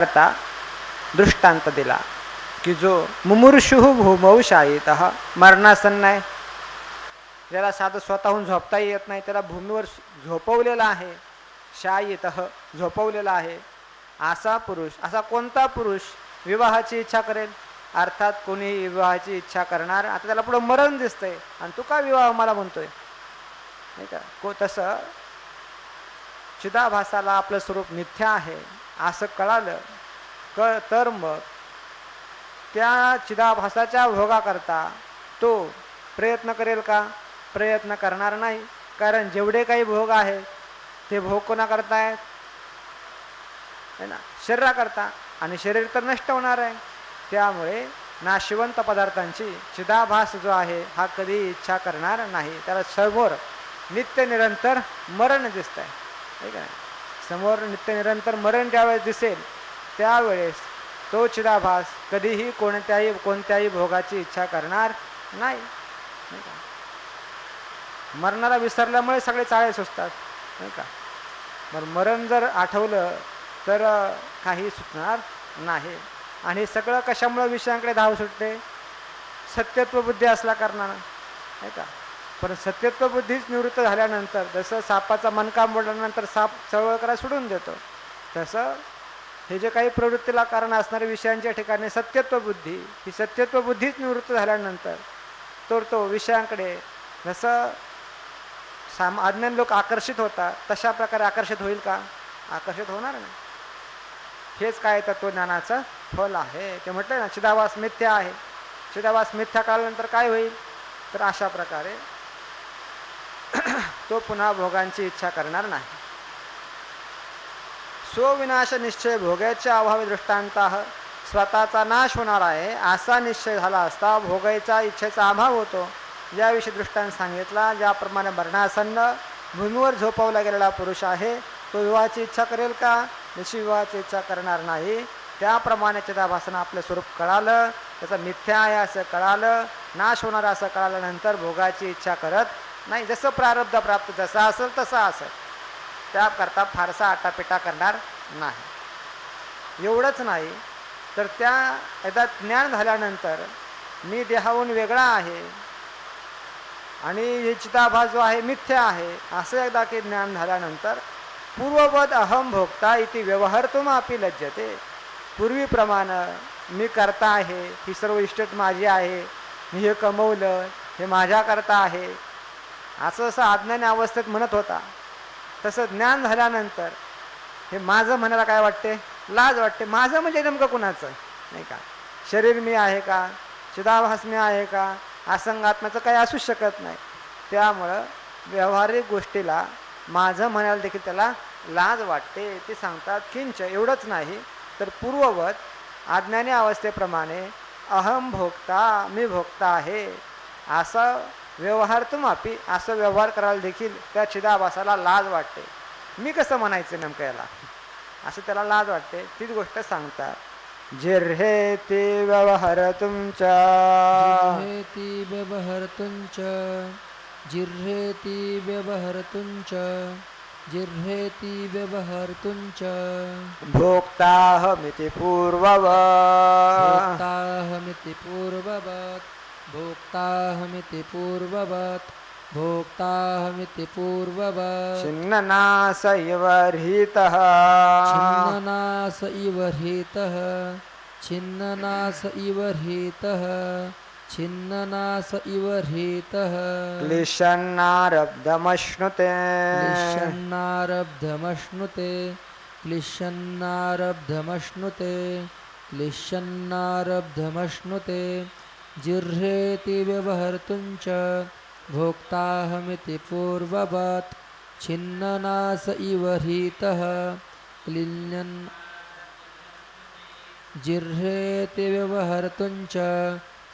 करता दृष्टांत दिला की जो मुमुर्षु भूमौ मरणासन मरणासन्न आहे ज्याला साधं स्वतःहून झोपता येत नाही त्याला भूमीवर झोपवलेला आहे शायित झोपवलेला आहे असा पुरुष असा कोणता पुरुष विवाहाची इच्छा करेल अर्थात कोणी विवाहाची इच्छा करणार आता त्याला पुढं मरण दिसतंय आणि तू का विवाह मला म्हणतोय नाही का को तसं चिदाभासाला आपलं स्वरूप मिथ्या आहे असं कळालं. क तर मग त्या चिदाभासाच्या भोगाकरता तो प्रयत्न करेल का? प्रयत्न करणार नाही. कारण जेवढे काही भोग आहेत ते भोग कोणा करतायत है ना? शरीराकरता. आणि शरीर तर नष्ट होणार आहे. त्यामुळे नाशिवंत पदार्थांची चिदाभास जो आहे हा कधी इच्छा करणार नाही. त्याला समोर नित्य निरंतर मरण दिसत आहे नाही? समोर नित्य निरंतर मरण ज्यावेळेस दिसेल त्यावेळेस तो चिदाभास कधीही कोणत्याही कोणत्याही भोगाची इच्छा करणार नाही. का? मरणाला विसरल्यामुळे सगळे चाळे सुचतात नाही का? मग मरण जर आठवलं तर काही सुचणार नाही. आणि सगळं कशामुळं विषयांकडे धाव सुटते? सत्यत्व बुद्धी असल्या कारणानं नाही का? पण सत्यत्व बुद्धीच निवृत्त झाल्यानंतर जसं सापाचा मनका मोडल्यानंतर साप चळवळ करा सोडून देतो तसं हे जे काही प्रवृत्तीला कारण असणाऱ्या विषयांच्या ठिकाणी सत्यत्व बुद्धी ही सत्यत्व बुद्धीच निवृत्त झाल्यानंतर तर तो विषयांकडे जसं साम अज्ञान लोक आकर्षित होतात तशा प्रकारे आकर्षित होईल का? आकर्षित होणार नाही. हेच काय तत्वज्ञानाचं फल आहे. ते म्हटलं ना चिदावास मिथ्या आहे. चिदावास मिथ्या काळानंतर काय होईल? तर अशा प्रकारे तो पुन्हा भोगांची इच्छा करणार नाही. स्वविनाश निश्चय भोगायच्या अभावी दृष्टांत स्वतःचा नाश होणार आहे असा निश्चय झाला असता भोगायचा इच्छेचा अभाव होतो. याविषयी दृष्टांत सांगितला ज्याप्रमाणे मरणासन्न भूमीवर झोपवला गेलेला पुरुष आहे तो विवाहाची इच्छा करेल का? जशी विवाहाची इच्छा करणार नाही. त्याप्रमाणे चिदाभासनं आपलं स्वरूप कळालं त्याचं मिथ्या आहे असं कळालं नाश होणार असं कळाल्यानंतर भोगाची इच्छा करत नाही जसं प्रारब्ध प्राप्त जसं असेल तसं असेल. त्याकरता फारसा आटापिटा करणार नाही. एवढंच नाही तर त्या एकदा ज्ञान झाल्यानंतर मी देहाहून वेगळा आहे. आणि हे चिताभा जो आहे मिथ्या आहे असं एकदा की ज्ञान झाल्यानंतर पूर्ववत अहम भोगता इथे व्यवहार आपी लज्जते. पूर्वीप्रमाणे मी करता आहे ही सर्व इस्टेट माझी आहे मी हे कमवलं हे माझ्याकरता आहे असं असं अज्ञानी अवस्थेत म्हणत होता. तसं ज्ञान झाल्यानंतर हे माझं म्हणायला काय वाटते? लाज वाटते. माझं म्हणजे नेमकं कुणाचं? नाही का? शरीर मी आहे का? चिदाभास मी आहे का? असंगात्म्याचं काही असूच शकत नाही. त्यामुळं व्यावहारिक गोष्टीला माझं म्हणायला देखील त्याला लाज वाटते. ते सांगतात किंच एवढंच नाही तर पूर्ववत अज्ञानी अवस्थेप्रमाणे अहम भोगता मी भोगता आहे. असं व्यवहार तुमापी असं व्यवहार करायला देखील त्या चिदाभासाला लाज वाटते. मी कसं म्हणायचं नेमकं याला? असं त्याला लाज वाटते. तीच गोष्ट सांगतात. जिर्हे ते व्यवहार तुमच्या. जिर्हेति व्यवहर्तुं च जिर्हेति व्यवहर्तुं च जिर्हेति व्यवहर्तुं च भोक्ताहमिति पूर्वव भोक्ताहमिति पूर्ववत्. भोक्ताहमिति पूर्ववत् भोक्ताहमिति पूर्ववत्। छिन्ननास इव ह्रीतः। छिन्ननास इव ह्रीतः छिन्ननास इव ह्रीतः छिन्ननास इव ह्रीतः। क्लिशन्नारब्धमश्नुते। क्लिशन्नारब्धमश्नुते क्लिशन्नारब्धमश्नुते क्लिशन्नारब्धमश्नुते। जिह्रेति व्यवहर्तुं च भोक्ताहमिति पूर्ववत् छिन्ननास इव ह्रीतः क्लिन्यन् जिह्रेति व्यवहर्तुं च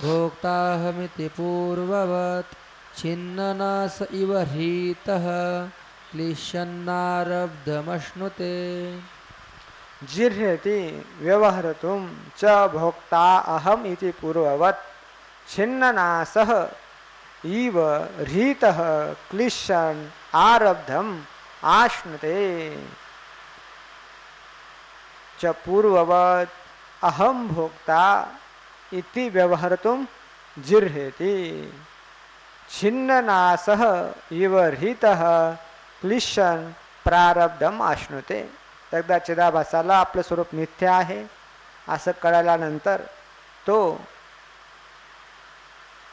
भोक्ताहमिति पूर्ववत् छिन्ननास इव ह्रीतः क्लिशन्नारब्धमश्नुते जिर्ह्यति व्यवहर्तुं च भोक्ता अहम् इति पूर्ववत् छिन्ननासः। इव ह्रीतः क्लिशन् आरब्धम् आश्नुते। च पूर्ववत् अहम भोक्ता इति व्यवहर्तुं जिर्हेति छिन्ननासः इव ह्रीतः क्लिशन प्रारब्धम आश्नुते। एकदा चिदाभासाला आपलं स्वरूप मिथ्या आहे असं कळल्यानंतर तो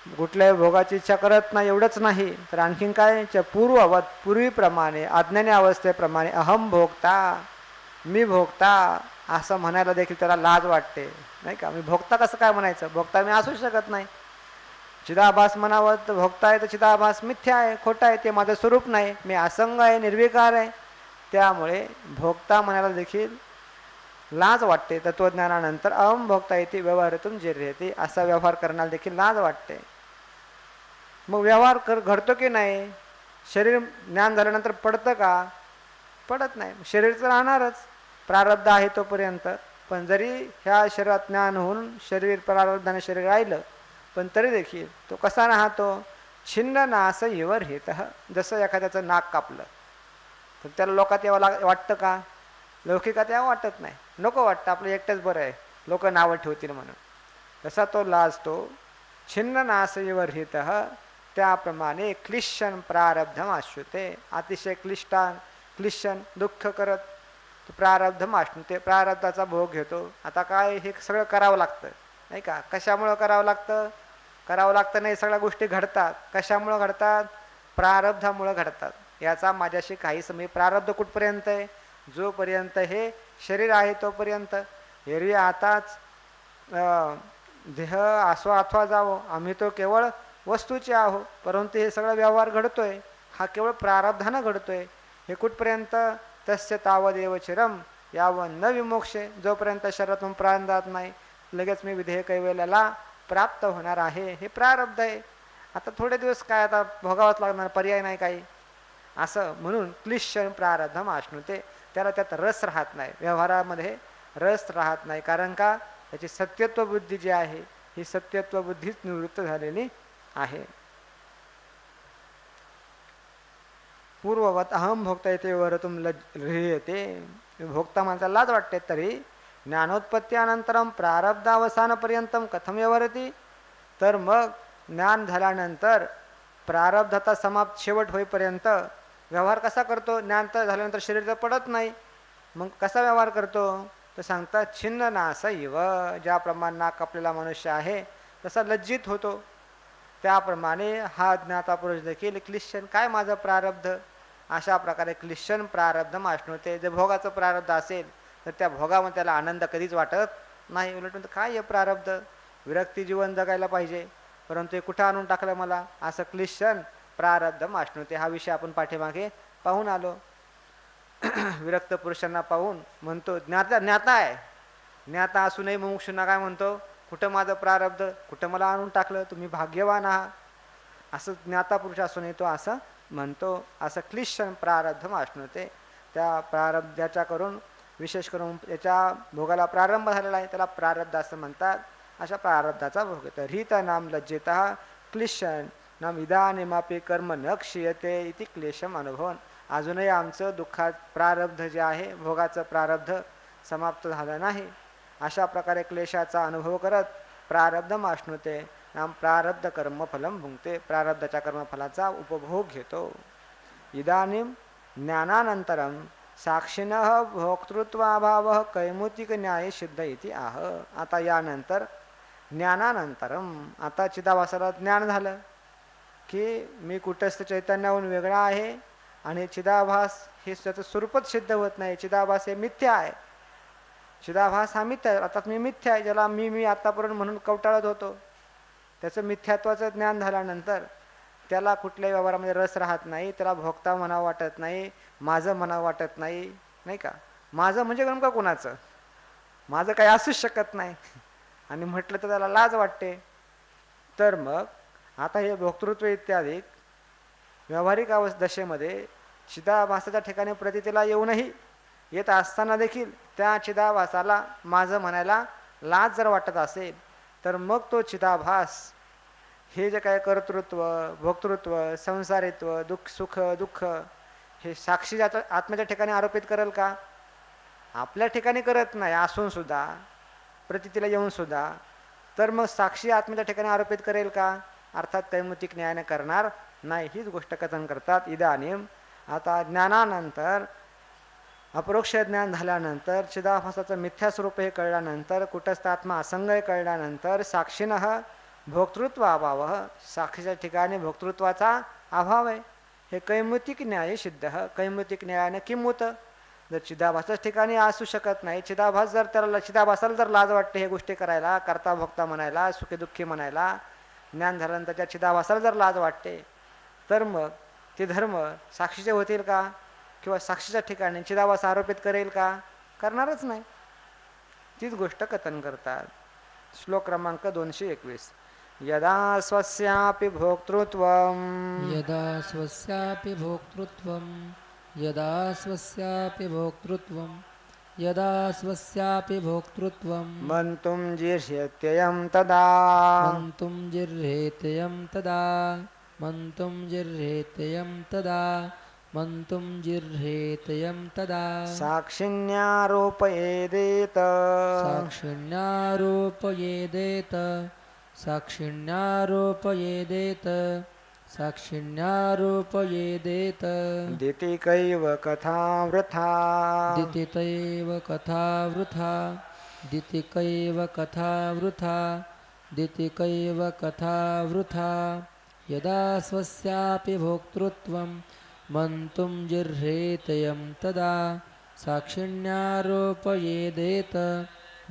कुठल्याही भोगाची इच्छा करत नाही एवढंच नाही. तर आणखीन काय? च पूर्ववत पूर्वीप्रमाणे अज्ञानी अवस्थेप्रमाणे अहम भोगता मी भोगता असं म्हणायला देखील त्याला लाज वाटते. नाही का? मी भोगता कसं काय म्हणायचं? भोगता मी असू शकत नाही. चिदाभास म्हणावं तर भोगता आहे तर चिदाभास मिथ्या आहे खोटा आहे ते माझं स्वरूप नाही. मी असंग आहे निर्विकार आहे. त्यामुळे भोगता म्हणायला देखील लाज वाटते. तत्वज्ञानानंतर अहम भोगता येते व्यवहारातून जे येते असा व्यवहार करण्याला देखील लाज वाटते. मग व्यवहार कर घडतो की नाही? शरीर ज्ञान झाल्यानंतर पडतं का? पडत नाही. शरीर तर राहणारच. प्रारब्ध आहे तोपर्यंत. पण जरी ह्या शरीरात ज्ञान होऊन शरीर प्रारब्धाने शरीर राहिलं पण तरी देखील तो कसा राहतो? छिन्न नास इवर हेत. जसं एखाद्याचं नाक कापलं तर त्याला लोकात यावं लाग वाटतं का? लौकिकात यावं वाटत नाही. नको वाटतं. आपलं एकटंच बरं आहे. लोक नावं ठेवतील म्हणून. तसा तो लाजतो. छिन्न नासईवर हित त्याप्रमाणे क्लिशन प्रारब्धम आश्रुते अतिशय क्लिष्टान क्लिशन दुःख करत तो प्रारब्धम आश्रुते प्रारब्धाचा भोग घेतो. आता काय हे सगळं करावं लागतं नाही का? कशामुळं करावं लागतं? करावं लागतं नाही सगळ्या गोष्टी घडतात. कशामुळं घडतात? प्रारब्धामुळं घडतात. याचा माझ्याशी काही समय प्रारब्ध कुठपर्यंत आहे? जोपर्यंत हे शरीर आहे तोपर्यंत. एरवी आताच देह आसो अथवा जावो. आम्ही तो केवळ वस्तूचे आहो परंतु हे सगळं व्यवहार घडतोय. हा केवळ प्रारब्धानं घडतोय. हे कुठपर्यंत? तस्य तावदेव चिरम यावं न विमोक्षे. जोपर्यंत शरीरातून प्राण जात नाही लगेच मी विधेय कैवल्याला प्राप्त होणार आहे. हे प्रारब्ध आहे. आता थोडे दिवस काय आता भोगावंच लागणार पर्याय नाही काही. असं म्हणून क्लिश्चन प्रारब्धम आष्णुते त्याला त्यात रस राहत नाही. व्यवहारामध्ये रस राहत नाही. कारण का? त्याची सत्यत्व बुद्धी जी आहे ही सत्यत्व बुद्धीच निवृत्त झालेली आहे. पूर्ववत अहम भोक्ता येते वरतुम येते भोक्ता माणसाला लाज वाटते तरी ज्ञानोत्पत्त्यानंतरम प्रारब्धावसानपर्यंत कथम व्यवहरती? तर मग ज्ञान झाल्यानंतर प्रारब्धाचा समाप्त शेवट होईपर्यंत व्यवहार कसा करतो? ज्ञान तर झाल्यानंतर शरीर तर पडत नाही. मग कसा व्यवहार करतो? तर सांगतात छिन्न नास इव ज्याप्रमाणे नाक आपल्याला मनुष्य आहे तसा लज्जित होतो. त्याप्रमाणे हा ज्ञाता पुरुष देखील क्लिश्चन काय माझं प्रारब्ध? अशा प्रकारे क्लिश्चन प्रारब्ध माशणवते जे भोगाचं प्रारब्ध असेल तर त्या भोगामध्ये त्याला आनंद कधीच वाटत नाही. उलट काय हे प्रारब्ध? विरक्ती जीवन जगायला पाहिजे. परंतु हे कुठं आणून टाकलं मला? असं क्लिश्चन प्रारब्ध माशणवते हा विषय आपण पाठीमागे पाहून आलो. विरक्त पुरुषांना पाहून म्हणतो ज्ञाता ज्ञाता आहे. ज्ञाता असूनही मुमुक्षुंना काय म्हणतो? कुठं माझं प्रारब्ध? कुठं मला आणून टाकलं? तुम्ही भाग्यवान आहात. असं ज्ञाता पुरुष असूनही तो असं म्हणतो असं क्लिश्चन प्रारब्ध माशणवते त्या प्रारब्धाच्या करून विशेष करून याच्या भोगाला प्रारंभ झालेला आहे. त्याला प्रारब्ध असं म्हणतात. अशा प्रारब्धाचा भोग. येतो रीत नाम लज्जेत क्लिशन नाम इदानिमापी कर्म न क्षीयते इति क्लेशम अनुभवन. अजूनही आमचं दुःखात प्रारब्ध जे आहे भोगाचं प्रारब्ध समाप्त झालं नाही. अशा प्रकारे क्लेशाचा अनुभव करत प्रारब्ध माश्नुते नाम प्रारब्ध कर्मफलम भुंगते प्रारब्धाच्या कर्मफलाचा उपभोग घेतो. इदानीं ज्ञानानंतरम साक्षीन भोक्तृत्वाभाव कैमुतिक न्याय सिद्ध इति आह. आता यानंतर ज्ञानानंतरम आता चिदाभासाला ज्ञान झालं की मी कुटस्थ चैतन्याहून वेगळा आहे आणि चिदाभास हे स्वतः स्वरूपच सिद्ध होत नाही. चिदाभास हे मिथ्या आहे. चिदाभास हा मिथ्या आता मी मिथ्या आहे ज्याला मी मी आत्तापर्यंत म्हणून कवटाळत होतो. त्याचं मिथ्यात्वाचं ज्ञान झाल्यानंतर त्याला कुठल्याही व्यवहारामध्ये रस राहत नाही त्याला भोगता म्हणावं वाटत नाही माझं म्हणावं वाटत नाही नाही का? माझं म्हणजे नेमकं कोणाचं? माझं काही असूच शकत नाही. आणि म्हटलं तर त्याला लाज वाटते. तर मग आता हे भोक्तृत्व इत्यादी व्यावहारिक अवस्थ दशेमध्ये चिदाभासाच्या ठिकाणी प्रतितीला येऊनही येत असताना देखील त्या चिदाभासाला माझं म्हणायला लाज जर वाटत असेल तर मग तो चिदाभास हे जे काय कर्तृत्व भोक्तृत्व संसारित्व दुःख सुख दुःख हे साक्षी ज्याच्या आत्म्याच्या ठिकाणी आरोपित करेल का? आपल्या ठिकाणी करत नाही असून सुद्धा प्रतितीला येऊन सुद्धा तर मग साक्षी आत्म्याच्या ठिकाणी आरोपित करेल का? अर्थात कैमुतिक न्यायाने करणार नाही हीच गोष्ट कथन करतात इदानीम आता ज्ञानानंतर अपरोक्ष ज्ञान झाल्यानंतर चिदाभासाचं मिथ्या स्वरूप हे कळल्यानंतर कुटस्थ आत्मा असंग हे कळल्यानंतर साक्षीनं भोक्तृत्व अभाव साक्षीच्या ठिकाणी भोक्तृत्वाचा अभाव आहे. हे कैमुतिक न्याय सिद्ध कैमुतिक न्यायाने किंमत. जर चिदाभासच ठिकाणी असू शकत नाही चिदाभास जर त्याला चिदाभासाला जर लाज वाटते हे गोष्टी करायला करता भोगता म्हणायला सुखी दुःखी म्हणायला ज्ञान झाल्यानंतर त्या चिदाभासाला जर लाज वाटते तर मग ते धर्म साक्षीचे होतील का? किंवा साक्षीच्या ठिकाणी चिदाभास आरोपित करेल का? करणारच नाही. तीच गोष्ट कथन करतात. श्लोक क्रमांक दोनशे एकवीस. यदा स्वस्यापि भोक्तृत्वम्. यदा स्वस्यापि भोक्तृत्वं यदा स्वस्यापि भोक्तृत्वं यदा स्वस्यापि भोक्तृत्वं मन्तुं जीर्ष्यत्ययं तदा. मन्तुं जिर्हेत्ययं तदा. मन्तुं जिर्हेत्ययं तदा. मन्तुं जिर्हेत्ययं तदा। साक्षिण्यारोपयेदेत। साक्षिण्यारोपयेदेत। साक्षिण्यारोपयेदेत। साक्षिण्यारोपयेदेत। दितिकैव कथा वृथा दितितैव कथा वृथा दितिकैव कथा वृथा दितिकैव कथा वृथा यदा स्वस्यापि भोक्तृत्वं मन्तुं जिह्रेतयं तदा साक्षिण्यारोपयेदेत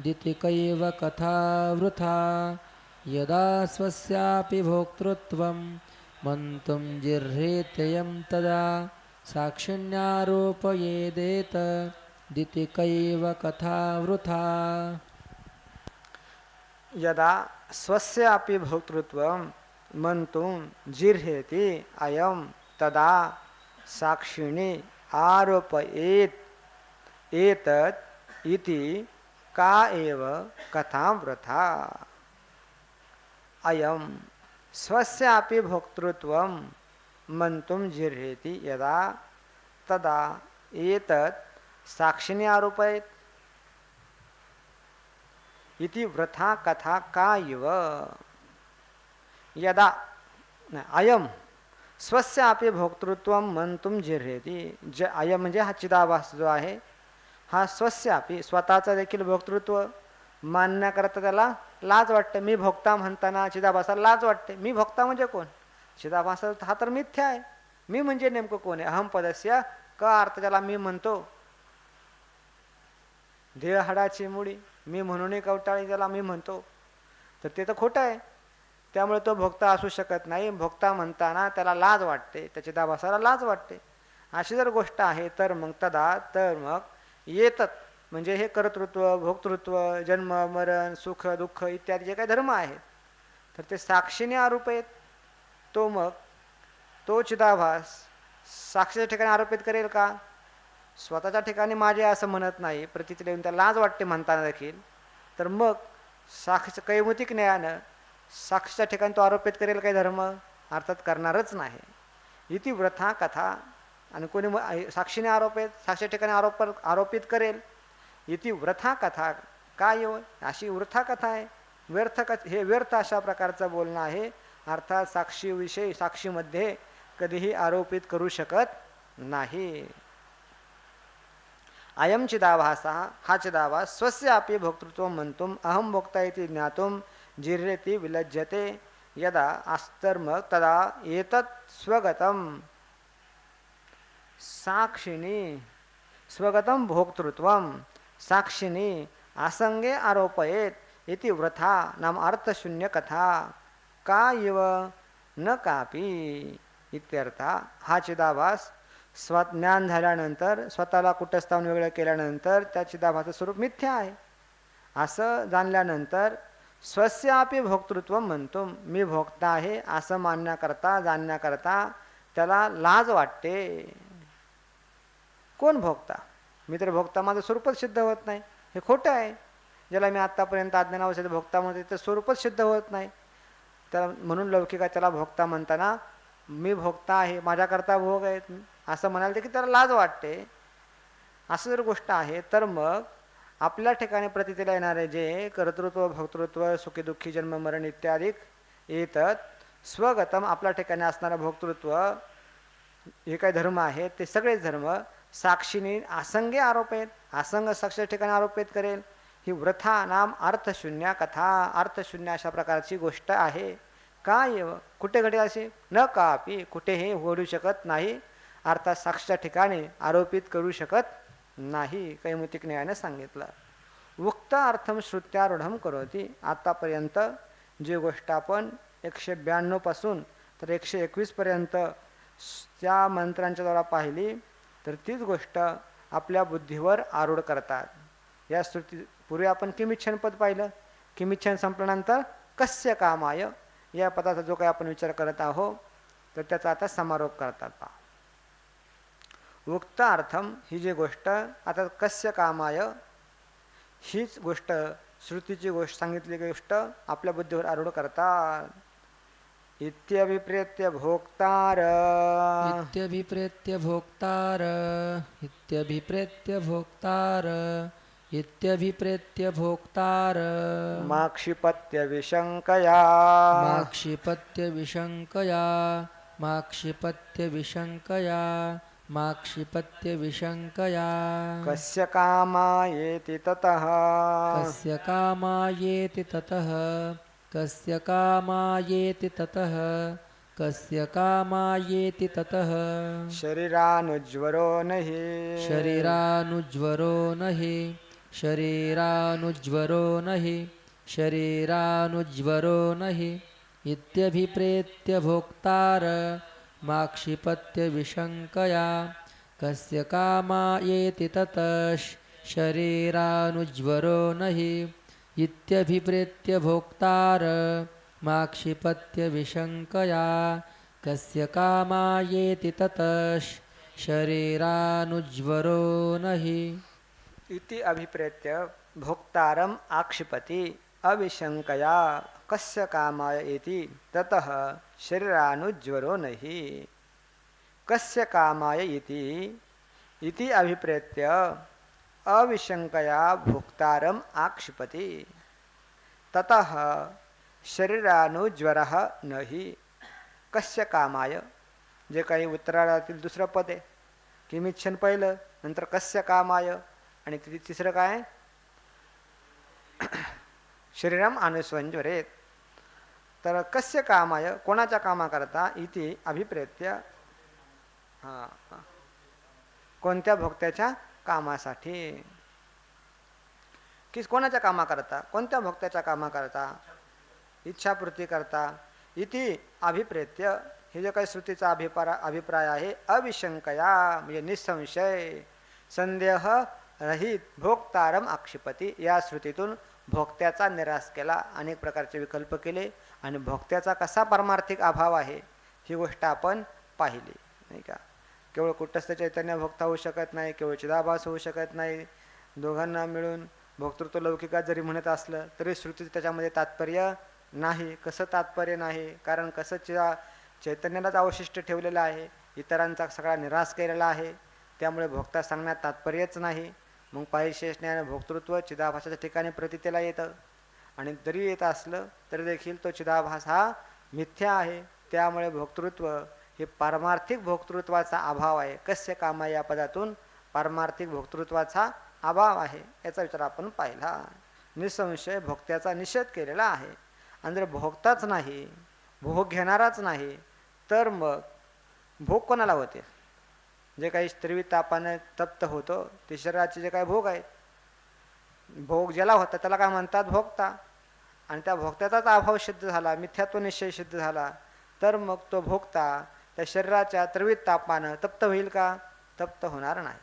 दितिकैव कथा वृथा यदा स्वस्यापि भोक्तृत्वं मन्तुं जिह्रेतयं तदा साक्षिण्यारोपयेदेत दितिकैव कथा वृथा यदा स्वस्य अपि भोक्तृत्वं मन्तुं जिर्हेति अयं तदा साक्षिणी आरोपयेत्, एतत् इति का एव कथा वृथा। अयं स्वस्यापि भोक्तृत्वं मंतुं जिर्हेति यदा तदा एतत् साक्षिणी आरोपयेत्। इति वृथा कथा का इव? यदा अयम स्वस्य आपे भोक्तृत्व मंतुम जिर्हेती ज आय म्हणजे हा चिदाभास जो आहे हा स्वस्य आपी स्वतःचं देखील भोक्तृत्व मानण्याकरता त्याला लाज वाटते मी भोक्ता म्हणताना चिदाभासाला लाज वाटते. मी भोक्ता म्हणजे कोण? चिदाभास हा तर मिथ्या आहे. मी म्हणजे नेमकं कोण आहे? अहम पदस्य का अर्थ त्याला मी म्हणतो. देह हाडाची मुडी मी म्हणूनही कवटाळी त्याला मी म्हणतो. तर ते तर खोटं आहे. त्यामुळे तो भोक्ता असू शकत नाही. भोक्ता म्हणताना त्याला लाज वाटते. त्याच्या दाभासाला लाज वाटते. अशी जर गोष्ट आहे तर मग तदा तर मग येतात म्हणजे हे कर्तृत्व भोक्तृत्व जन्म मरण सुख दुःख इत्यादी जे काही धर्म आहेत तर ते साक्षीने आरोप तो मग तो चिदाभास साक्षीच्या ठिकाणी आरोपित करेल का? स्वतःच्या ठिकाणी माझे असं म्हणत नाही. प्रतितीला येऊन त्या लाज वाटते म्हणताना देखील. तर मग साक्ष कैमुतिक न्यायानं साक्षीच्या ठिकाणी तो आरोपित करेल काही धर्म? अर्थात करणारच नाही. इति व्रथा कथा. आणि कोणी साक्षीने आरोप साक्षी ठिकाणी आरोप आरोपित करेल. इति व्रथा कथा. काय येऊ अशी वृथा कथा आहे. व्यर्थ कथ हे व्यर्थ अशा प्रकारचं बोलणं आहे. अर्थात साक्षीविषयी साक्षीमध्ये कधीही आरोपित करू शकत नाही. अयं चिदाभासः हा चिदाभास स्वस्य अपि भोक्तृत्व म्हणतो अहं भोक्ता इति ज्ञातुं जिर्यति विलज्जते यदा आस्तर्म तदा एतत् स्वगतं साक्षिणी स्वगतं भोक्तृत्वं साक्षिणी आसंगे आरोपयेत् इति वृथा नाम अर्थशून्यकथा। का इव? न कापी। इत्यर्था हा चिदाभास स्व ज्ञान झाल्यानंतर स्वतःला कुटस्थान वेगळं केल्यानंतर त्या चिदाभाचं स्वरूप मिथ्या आहे. असं जाणल्यानंतर स्वस्यापी भोक्तृत्व म्हणतो मी भोगता आहे असं मानण्याकरता जाणण्याकरता त्याला लाज वाटते. कोण भोगता मी तर भोगता माझं स्वरूपच सिद्ध होत नाही. हे खोटं आहे. ज्याला मी आत्तापर्यंत अज्ञानावश्यक भोगता म्हणते ते स्वरूपच सिद्ध होत नाही. त्याला म्हणून लौकिका त्याला भोगता म्हणताना मी भोगता आहे माझ्याकरता भोग आहेत. असं म्हणाल की त्याला लाज वाटते. असं जर गोष्ट आहे तर मग आपल्या ठिकाणी प्रतितीला येणारे जे कर्तृत्व भोक्तृत्व सुखी दुःखी जन्म मरण इत्यादी येतात. स्वगतम आपल्या ठिकाणी असणारं भोक्तृत्व हे काही धर्म आहेत ते सगळेच धर्म साक्षीने आसंगे आरोप आसंग साक्षी ठिकाणी आरोपित करेल. ही वृथा नाम अर्थशून्य कथा अर्थशून्य अशा प्रकारची गोष्ट आहे. का येव कुठे घडेल असे न कापी कुठेही घडू शकत नाही. अर्थात साक्षीच्या ठिकाणी आरोपित करू शकत नाही कैमुतिक न्यायाने सांगितलं. उक्त अर्थम श्रुत्यारूढम करोती. आतापर्यंत जी गोष्ट आपण एकशे ब्याण्णवपासून तर एकशे एकवीसपर्यंत त्या मंत्रांच्या द्वारा पाहिली तर तीच गोष्ट आपल्या बुद्धीवर आरूढ करतात. या श्रुती पूर्वी आपण किमिच्छन पद पाहिलं. किमिच्छन संपल्यानंतर कस्य कामाय? या पदाचा जो काही आपण विचार करत आहोत तर त्याचा आता समारोप करतात पहा. उक्त अर्थम ही जी गोष्ट आता कस्य कामाय हीच गोष्ट श्रुतीची गोष्ट सांगितली गोष्ट आपल्या बुद्धीवर आरूढ करतात. इत्यभिप्रेत्य भोक्तार. इत्यभिप्रेत्य भोक्तार. इत्यभिप्रेत्य भोक्तार. इत्यभिप्रेत्य भोक्तार. माक्षिपत्य विशंकया माक्षिपत्य विशङ्कया. माक्षिपत्य विशङ्कया. माक्षिपत्य विशङ्कया कस्य कामायेति ततः? कस्य कामायेति ततः? कस्य कामायेति ततः? कस्य कामायेति ततः? शरीरानुज्वरो न हि शरीरानुज्वरो न हि शरीरानुज्वरो न हि शरीरानुज्वरो न हि इत्यभिप्रेत्य भोक्तार माक्षिपत्य कस्य कस्य कामायेति ततः शरीरानुज्वरो न हि इत्यभिप्रेत्य भोक्तार। माक्षिपत्य विशङ्कया कस्य कामायेति ततः शरीरानुज्वरो न हि। इति अभिप्रेत्य भोक्तारम आक्षिपति अविशंकया कस्य कामाय इति ततः शरीरानुज्वरो नहि। कस्य कामाय इति? इति अभिप्रेत्य अविशंकया भोक्तारम आक्षिपति। ततः शरीरानुज्वरः नहि। कस्य कामाय? जे काही उत्तरातील दुसरं पद। आहे किमिच्छन पहिलं? नंतर कस्य कामाय? आणि तिथे तिसरं काय? शरीरम अनुस्वंज्वरेत तर कस्य कामाय कोणाच्या कामाकरता इति अभिप्रेत्य हां कोणत्या भोक्त्याच्या कामासाठी? की कोणाच्या कामाकरता कोणत्या भोक्त्याच्या कामाकरता इच्छापूर्ती करता इति अभिप्रेत्य हे जे काही श्रुतीचा अभिप्राय अभिप्राय आहे अविशंकया म्हणजे निसंशय संदेह रहित भोक्तारम आक्षिपती या श्रुतीतून भोक्त्याचा निराश केला अनेक प्रकारचे विकल्प केले आणि भोक्त्याचा कसा परमार्थिक अभाव आहे ही गोष्ट आपण पाहिली नाही का? केवळ कुटस्थ चैतन्य भोक्ता होऊ शकत नाही केवळ चिदाभास होऊ शकत नाही दोघांना मिळून भोक्तृत्व लौकिकात जरी म्हणत असलं तरी श्रुती त्याच्यामध्ये तात्पर्य नाही. कसं तात्पर्य नाही? कारण कसं चिदा चैतन्यालाच अवशिष्ट ठेवलेलं आहे इतरांचा सगळा निराश केलेला आहे त्यामुळे भोक्ता सांगण्यात तात्पर्यच नाही. मग पाहिशेष ज्ञान भोक्तृत्व चिदाभासाच्या ठिकाणी प्रतीतेला येतं. आणि जरी येत असलं तरी देखील तो चिदाभास हा मिथ्या आहे. त्यामुळे भोक्तृत्व हे पारमार्थिक भोक्तृत्वाचा अभाव आहे. कस्य कामा या पदातून पारमार्थिक भोक्तृत्वाचा अभाव आहे याचा विचार आपण पाहिला. निसंशय भोक्त्याचा निषेध केलेला आहे. आणि जर भोगताच नाही भोग घेणाराच नाही तर मग भोग कोणाला होते? जे काही स्त्रीवी तापाने तप्त होतो ते शरीराचे जे काही भोग आहेत भोग ज्याला होता त्याला काय म्हणतात? भोगता. आणि त्या भोगत्याचाच अभाव सिद्ध झाला मिथ्यात्व निश्चय सिद्ध झाला. तर मग तो भोगता त्या शरीराच्या त्रिवित तापानं तप्त होईल का? तप्त होणार नाही.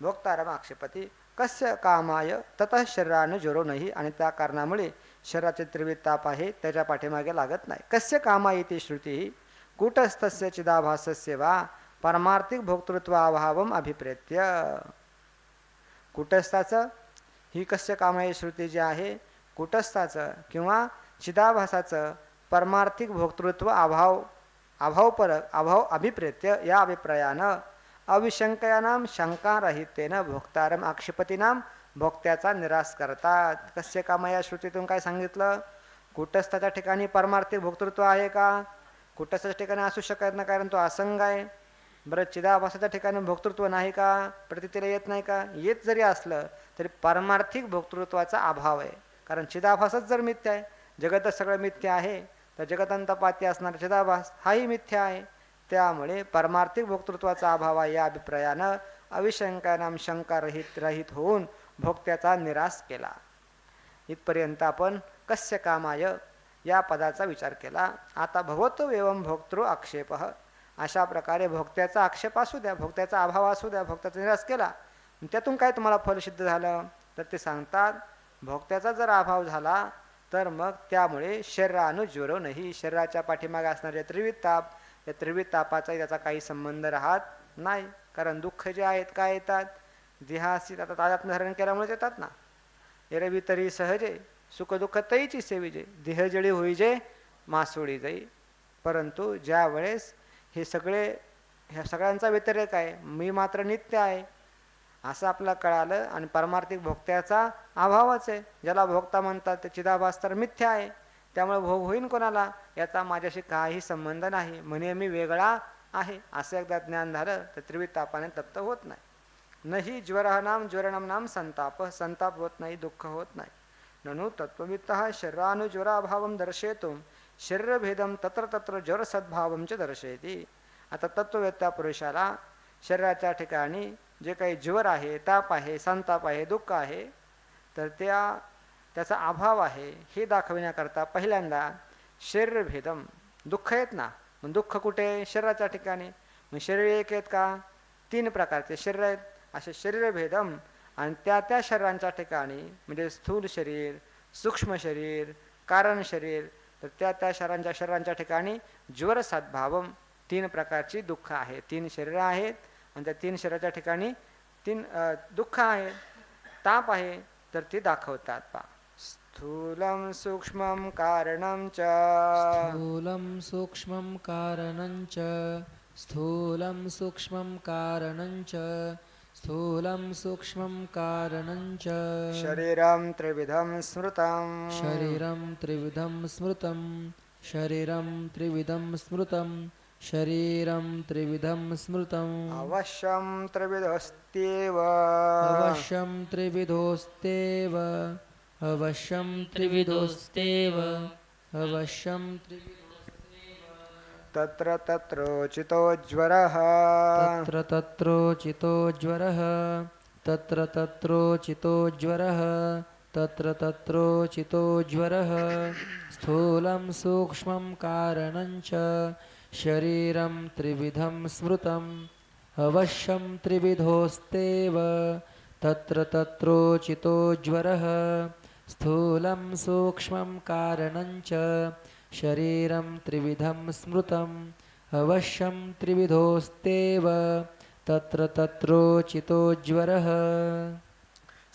भोगता रमाक्षपती कस्य कामाय ततः शरीरानं जोरो नाही. आणि त्या कारणामुळे शरीराचे त्रिवित ताप आहे त्याच्या पाठीमागे लागत नाही. कस्य कामा येते श्रुती कुटस्थस्य चिदाभासस्य वा परमार्थिक भोक्तृत्वाभावम अभिप्रेत्य। कुटस्थाचं ही कस्य कामाई श्रुती जी आहे? कुटस्थाचं किंवा चिदाभासाचं परमार्थिक भोक्तृत्व अभाव अभावपरक अभाव अभिप्रेत्य या अभिप्रायानं। अविशंकयानाम शंकारहितेन भोक्तारम आक्षेपतीनाम भोक्त्याचा निराश करतात। कस्य काम या श्रुतीतून काय सांगितलं? कुटस्थाच्या ठिकाणी परमार्थिक भोक्तृत्व आहे का? कुटस्थाच्या ठिकाणी असू शकत नाही कारण तो असंग आहे। बरं चिदाभासाच्या ठिकाणी भोक्तृत्व नाही का? प्रतितीला येत नाही का? येत जरी असलं तरी पारमार्थिक भोक्तृत्वाचा अभाव आहे. कारण चिदाभासच जर मिथ्य आहे जगतच सगळं मिथ्य आहे तर जगतंतपाती असणारा चिदाभास हाही मिथ्या आहे. त्यामुळे परमार्थिक भोक्तृत्वाचा अभाव आहे या अभिप्रायानं अविशंकानाम शंका रहित रहित होऊन भोक्त्याचा निराश केला. इथपर्यंत आपण कस्य कामाय या पदाचा विचार केला. आता भवतो एवं भोक्तृ आक्षेप. अशा प्रकारे भोक्त्याचा आक्षेप असू द्या भोक्त्याचा अभाव असू द्या भोक्त्याचा निराश केला त्यातून काय तुम्हाला फल सिद्ध झालं? तर ते सांगतात भोक्त्याचा जर अभाव झाला तर मग त्यामुळे शरीरानुज्वरो नाही शरीराच्या पाठीमागे असणारे त्रिविध ताप या त्रिविध तापाचा त्याचा काही संबंध राहत नाही. कारण दुःख जे आहेत काय येतात? देहासी आता ताजात्म धारण केल्यामुळे येतात ना. एरवी तरी सहजे सुखदुःख तईची सेविजे देह होई होईजे मासोळी जाई. परंतु ज्या वेळेस हे सगळे ह्या सगळ्यांचा व्यतिरेक आहे. मी मात्र नित्य आहे असं आपल्याला कळालं आणि परमार्थिक भोक्त्याचा अभावच आहे. ज्याला भोक्ता म्हणतात ते चिदाभास तर मिथ्या आहे. त्यामुळे भोग होईन कोणाला? याचा माझ्याशी काही संबंध नाही. म्हणे मी वेगळा आहे. असं एकदा ज्ञान झालं तर त्रिविध तापाने तप्त होत नाही. नही ज्वरहनाम ज्वरणम नाम संताप. संताप होत नाही दुःख होत नाही. ननु तत्ववित्त शरीरानुज्वराभाव दर्शयितुं शरीरभेदं तत्र तत्र ज्वरसद्भावं च दर्शयती. आता तत्ववेत्ता पुरुषाला शरीराच्या ठिकाणी जे काही ज्वर आहे ताप आहे संताप आहे दुःख आहे तर त्या त्याचा अभाव आहे हे दाखविण्याकरता पहिल्यांदा शरीरभेदम दुःख आहेत ना? मग दुःख कुठे? शरीराच्या ठिकाणी. मग शरीर एक आहेत का? तीन प्रकारचे शरीर आहेत. असे शरीरभेदम आणि त्या त्या शरीरांच्या ठिकाणी म्हणजे स्थूल शरीर सूक्ष्म शरीर कारण शरीर तर त्या त्या शरीरांच्या शरीरांच्या ठिकाणी ज्वर सद्भावम तीन प्रकारची दुःख आहे. तीन शरीरं आहेत आणि त्या तीन शरीराच्या ठिकाणी तीन दुःख आहे. ताप आहे तर ते दाखवतात पा. स्थूलम सूक्ष्मं कारणं च. स्थूलं सूक्ष्मं कारणं च. स्थूलं सूक्ष्मं कारणं च. स्थूलं सूक्ष्मं कारणं च। शरीरम त्रिविधम स्मृतम। शरीरं त्रिविधं स्मृतं शरीरं त्रिविधं स्मृतं शरीरं त्रिविधं स्मृतम्। अवश्यम त्रिविधस्त्येव। अवश्यं त्रिविधोस्तेव अवश्यं त्रिविधोस्तेव अवश्यं त्रिविधो तत्र तत्रोचितोज्वरः तत्र तत्रोचितो ज्वरः। तत्र तत्रोचितो ज्वरः। तत्र तत्रोचितो ज्वरः। स्थूलं सूक्ष्मं कारणञ्च शरीरं त्रिविधं स्मृतम्। अवश्यं त्रिविधोस्तेव। तत्र तत्रोचितो ज्वरः। स्थूलं सूक्ष्मं कारणञ्च शरीरं त्रिविधं स्मृतम् अवश्यं त्रिविधोस्तेव तत्र तत्रोचितो ज्वरः।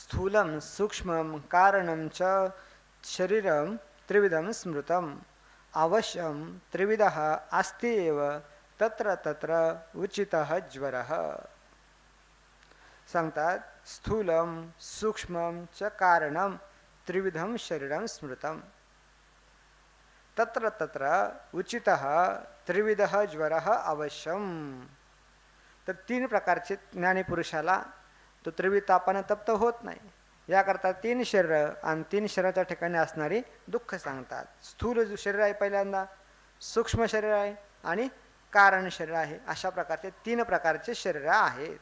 स्थूलं सूक्ष्मं कारणं च शरीरं त्रिविधं स्मृतम् अवश्यं त्रिविधः अस्ति एव तत्र तत्र उचितः ज्वरः। सांगतात स्थूलं सूक्ष्मं च कारणं त्रिविधं शरीरं स्मृतम्। तत्र तत्र उचितः त्रिविधः ज्वरः अवश्यम। तर तीन प्रकारचे ज्ञानी पुरुषाला तो त्रिविध तापानं तप्त होत नाही. याकरता तीन शरीर आणि तीन शरीराच्या ठिकाणी असणारी दुःख सांगतात. स्थूल शरीर आहे पहिल्यांदा सूक्ष्म शरीर आहे आणि कारण शरीर आहे. अशा प्रकारचे तीन प्रकारचे शरीर आहेत.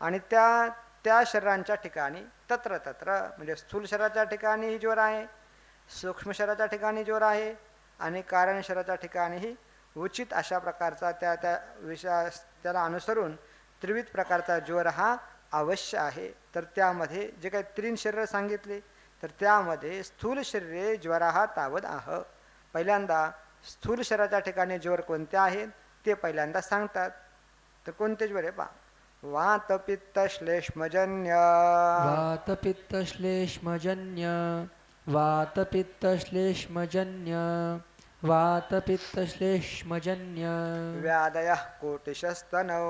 आणि त्या त्या शरीरांच्या ठिकाणी तत्र तत्र म्हणजे स्थूल शरीराच्या ठिकाणी ज्वर आहे सूक्ष्म शरीराच्या ठिकाणी ज्वर आहे आणि कारण शरीराच्या ठिकाणीही उचित अशा प्रकारचा त्या त्या विषया त्याला अनुसरून त्रिविध प्रकारचा ज्वर हा अवश्य आहे. तर त्यामध्ये जे काही त्रीन शरीर सांगितले तर त्यामध्ये स्थूल शरीरे ज्वरा हा तावद आह. पहिल्यांदा स्थूल शरीराच्या ठिकाणी ज्वर कोणते आहेत ते पहिल्यांदा सांगतात. तर कोणते ज्वर आहे पा वातपित्तश्लेष्मजन्य श्लेष्मजन्य. वातपित्तश्लेष्मजन्य वातपित्तश्लेष्मजन्य वातपित्तश्लेष्मजन्य। व्याधयः कोटिशस्तनौ।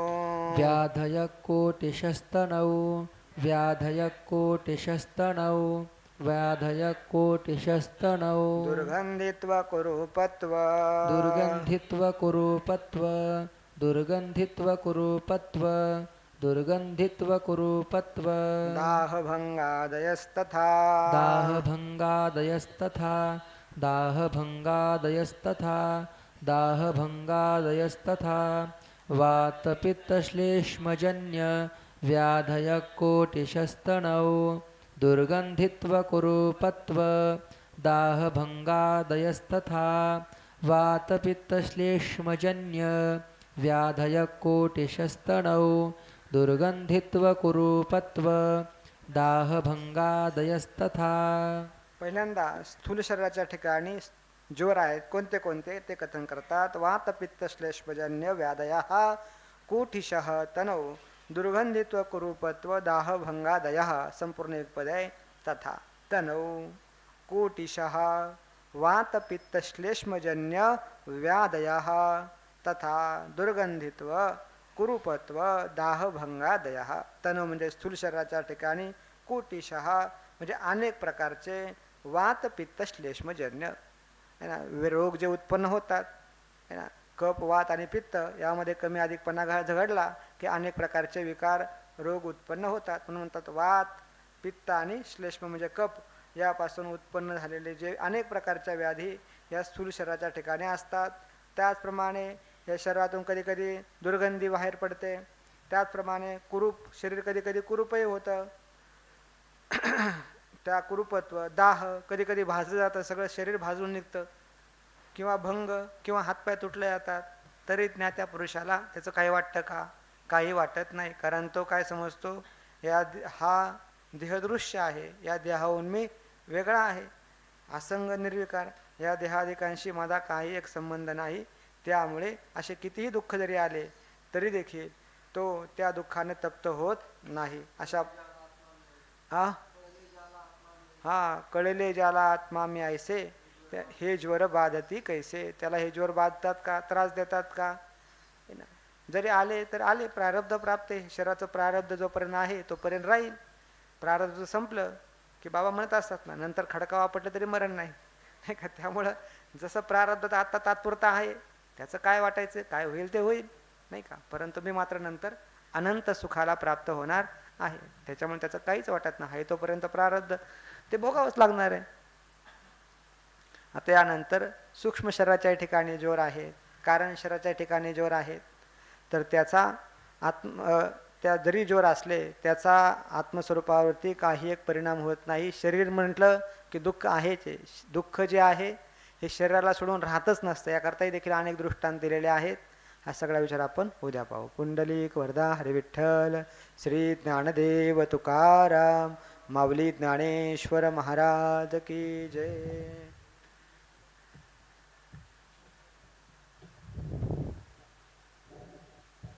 व्याधय कोटिशस्तनौ व्याधय कोटिशस्तनौ व्याधय कोटिशस्तनौ। दुर्गन्धित्वकुरूपत्व दुर्गन्धित्वकुरूपत्व दुर्गन्धित्वकुरूपत्व। दुर्गन्धित्वकुरूपत्व दाहभङ्गादयस्तथा दाहभङ्गादयस्तथा दाहभङ्गादयस्तथा दाहभङ्गादयस्तथा वातपित्तश्लेष्मजन्य व्याधय कोटिशस्तनौ दुर्गन्धित्वकुरूपत्व। दाहभङ्गादयस्तथा वातपित्तश्लेष्मजन्य व्याधय कोटिशस्तनौ दुर्गन्धित्वकुरूपत्व दाहभंगादयस्तथा। पहिल्यांदा स्थूल शरीराच्या ठिकाणी ज्वर आहेत कोणते कोणते? ते कथन करतात. वात पित्त श्लेष्मजन्य व्याधया कोठिशः तनौ दुर्गंधित्व कुरूपत्व दाहभंगादय संपूर्ण एक पद आहे. तथा तनौ कोटिशः वात पित्त श्लेष्मजन्य तथा दुर्गंधित्व कुरुपत्व दाहभंगादय. तन म्हणजे स्थूल शरीराच्या ठिकाणी कोटिशः म्हणजे अनेक प्रकारचे वात पित्त श्लेष्मजन्य. है ना? रोग जे उत्पन्न होतात. है ना? कप वात आणि पित्त यामध्ये कमी अधिकपणा घा झगडला की अनेक प्रकारचे विकार रोग उत्पन्न होतात. म्हणून म्हणतात वात पित्त आणि श्लेष्म म्हणजे कप यापासून उत्पन्न झालेले जे अनेक प्रकारच्या व्याधी या स्थूल शरीराच्या ठिकाणी असतात. त्याचप्रमाणे या शरीरातून कधी कधी दुर्गंधी बाहेर पडते. त्याचप्रमाणे कुरूप शरीर कधी कधी कुरूपही होतं. त्या कुरूपत्व दाह कधी कधी भाजलं जातं सगळं शरीर भाजून निघतं. किंवा भंग किंवा हातपाय तुटले जातात तरी ज्ञात्या पुरुषाला त्याचं काही वाटतं का? काही वाटत नाही कारण तो काय समजतो? या हा देहदृश्य आहे. या देहाहून मी वेगळा आहे. असंग निर्विकार. या देहाधिकांशी माझा काही एक संबंध नाही. त्यामुळे असे कितीही दुःख जरी आले तरी देखील तो त्या दुःखाने तप्त होत नाही. अशा हा? हा कळले ज्याला आत्मा मी ऐसे त्या- हे ज्वर बाधती कैसे? त्याला हे ज्वर बाधतात का? त्रास देतात का? जरी आले तर आले. प्रारब्ध प्राप्त आहे. शरीराचं प्रारब्ध जोपर्यंत आहे तोपर्यंत राहील. प्रारब्ध संपलं की बाबा म्हणत असतात ना नंतर खडका वापरलं तरी मरण नाही. नाही का? त्यामुळं जसं प्रारब्ध आता तात्पुरता आहे त्याचं काय वाटायचं? काय होईल ते होईल नाही का? परंतु मी मात्र नंतर अनंत सुखाला प्राप्त होणार आहे. त्याच्यामुळे त्याचं काहीच वाटत नाही. तोपर्यंत प्रारब्ध. ते भोगावंच लागणार आहे. आता यानंतर सूक्ष्म शरीराच्या ठिकाणी जोर आहे. कारण शरीराच्या ठिकाणी जोर आहेत तर त्याचा आत्म त्या जरी जोर असले त्याचा आत्मस्वरूपावरती काही एक परिणाम होत नाही. शरीर म्हटलं की दुःख आहेच दुःख जे आहे हे शरीराला सोडून राहतच नसतं. याकरताही देखील अनेक दृष्टांत दिलेले आहेत. हा सगळा विचार आपण उद्या पाहू. पुंडलिक वरदा हरिविठ्ठल श्री ज्ञानदेव तुकाराम माऊली ज्ञानेश्वर महाराज की जय.